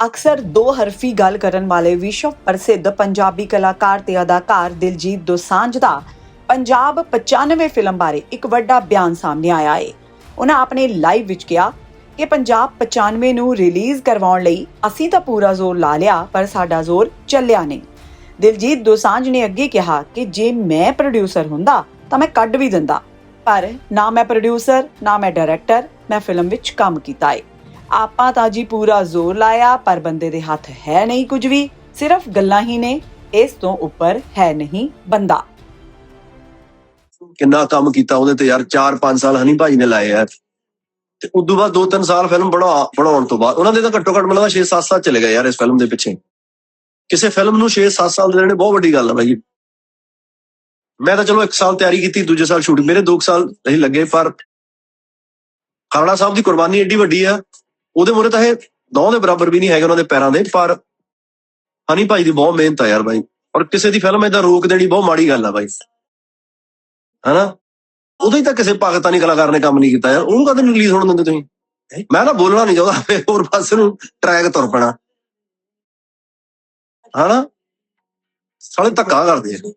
ਅਕਸਰ ਦੋ ਹਰਫੀ ਗੱਲ ਕਰਨ ਵਾਲੇ ਵਿਸ਼ਵ ਪ੍ਰਸਿੱਧ ਪੰਜਾਬੀ ਕਲਾਕਾਰ ਤੇ ਅਦਾਕਾਰ ਦਿਲਜੀਤ ਦੋਸਾਂਝ ਦਾ ਪੰਜਾਬ 95 ਫਿਲਮ ਬਾਰੇ ਇੱਕ ਵੱਡਾ ਬਿਆਨ ਸਾਹਮਣੇ ਆਇਆ ਹੈ। ਉਹਨਾਂ ਆਪਣੇ ਲਾਈਵ ਵਿੱਚ ਕਿਹਾ ਕਿ ਪੰਜਾਬ 95 ਨੂੰ ਰਿਲੀਜ਼ ਕਰਵਾਉਣ ਲਈ ਅਸੀਂ ਤਾਂ ਪੂਰਾ ਜ਼ੋਰ ਲਾ ਲਿਆ, ਪਰ ਸਾਡਾ ਜ਼ੋਰ ਚੱਲਿਆ ਨਹੀਂ। ਦਿਲਜੀਤ ਦੋਸਾਂਝ ਨੇ ਅੱਗੇ ਕਿਹਾ ਕਿ ਜੇ ਮੈਂ ਪ੍ਰੋਡਿਊਸਰ ਹੁੰਦਾ ਤਾਂ ਮੈਂ ਕੱਢ ਵੀ ਦਿੰਦਾ, ਪਰ ਨਾ ਮੈਂ ਪ੍ਰੋਡਿਊਸਰ, ਨਾ ਮੈਂ ਡਾਇਰੈਕਟਰ, ਮੈਂ ਫਿਲਮ ਵਿੱਚ ਕੰਮ ਕੀਤਾ ਹੈ। ਆਪਾਂ ਤਾਂ ਜੀ ਪੂਰਾ ਜ਼ੋਰ ਲਾਇਆ, ਪਰ ਬੰਦੇ ਦੇ ਹੱਥ ਹੈ ਨਹੀਂ ਕੁਝ ਵੀ। ਸਿਰਫ ਗੱਲਾਂ ਹੀ ਨੇ, ਇਸ ਤੋਂ ਉੱਪਰ ਹੈ ਨਹੀਂ ਬੰਦਾ। ਕਿੰਨਾ ਕੰਮ ਕੀਤਾ ਉਹਦੇ ਤੇ ਯਾਰ 4-5 ਸਾਲ ਹਨੀ ਭਾਜੀ ਨੇ ਲਾਏ ਯਾਰ ਤੇ ਉਦੋਂ ਬਾਅਦ 2-3 ਸਾਲ ਫਿਲਮ ਬਣਾ, ਬਣਾਉਣ ਤੋਂ ਬਾਅਦ, ਉਹਨਾਂ ਦੇ ਤਾਂ ਘੱਟੋ ਘੱਟ ਮਿਲਦਾ 6-7 ਸਾਲ ਚਲੇ ਗਏ ਯਾਰ ਇਸ ਫਿਲਮ ਦੇ ਪਿੱਛੇ। ਕਿਸੇ ਫਿਲਮ ਨੂੰ 6-7 ਸਾਲ ਦੇ ਦੇਣੇ ਬਹੁਤ ਵੱਡੀ ਗੱਲ ਆ ਭਾਈ ਮੈਂ ਤਾਂ ਚਲੋ 1 ਸਾਲ ਤਿਆਰੀ ਕੀਤੀ, ਦੂਜੇ ਸਾਲ ਸ਼ੂਟ ਮੇਰੇ 2 ਸਾਲ ਨਹੀਂ ਲੱਗੇ, ਪਰ ਖਾਲੜਾ ਸਾਹਿਬ ਦੀ ਕੁਰਬਾਨੀ ਏਡੀ ਵੱਡੀ ਆ। ਉਹਦੇ ਮੂਹਰੇ ਤਾਂ ਇਹ ਨੌ ਦੇ ਬਰਾਬਰ ਵੀ ਨਹੀਂ ਹੈਗੇ ਉਹਨਾਂ ਦੇ ਪੈਰਾਂ ਦੇ ਪਰ ਹਨੀ ਭਾਈ ਦੀ ਬਹੁਤ ਮਿਹਨਤ ਆ ਯਾਰ ਭਾਈ ਔਰ ਕਿਸੇ ਦੀ ਫਿਲਮ ਏਦਾਂ ਰੋਕ ਦੇਣੀ ਬਹੁਤ ਮਾੜੀ ਗੱਲ ਆ ਭਾਈ ਹਨਾ? ਉਦੋਂ ਹੀ ਤਾਂ ਕਿਸੇ ਪਾਕਿਸਤਾਨੀ ਕਲਾਕਾਰ ਨੇ ਕੰਮ ਨਹੀਂ ਕੀਤਾ ਯਾਰ। ਉਹਨੂੰ ਕਦੇ ਰਿਲੀਜ਼ ਹੋਣ ਦਿੰਦੇ ਤੁਸੀਂ? ਮੈਂ ਤਾਂ ਬੋਲਣਾ ਨਹੀਂ ਚਾਹੁੰਦਾ ਹੋਰ ਪਾਸੇ ਨੂੰ ਟਰੈਕ ਤੁਰ ਪੈਣਾ। ਹਨਾ? ਸਾਲੇ ਧੱਕਾ ਕਰਦੇ ਆ।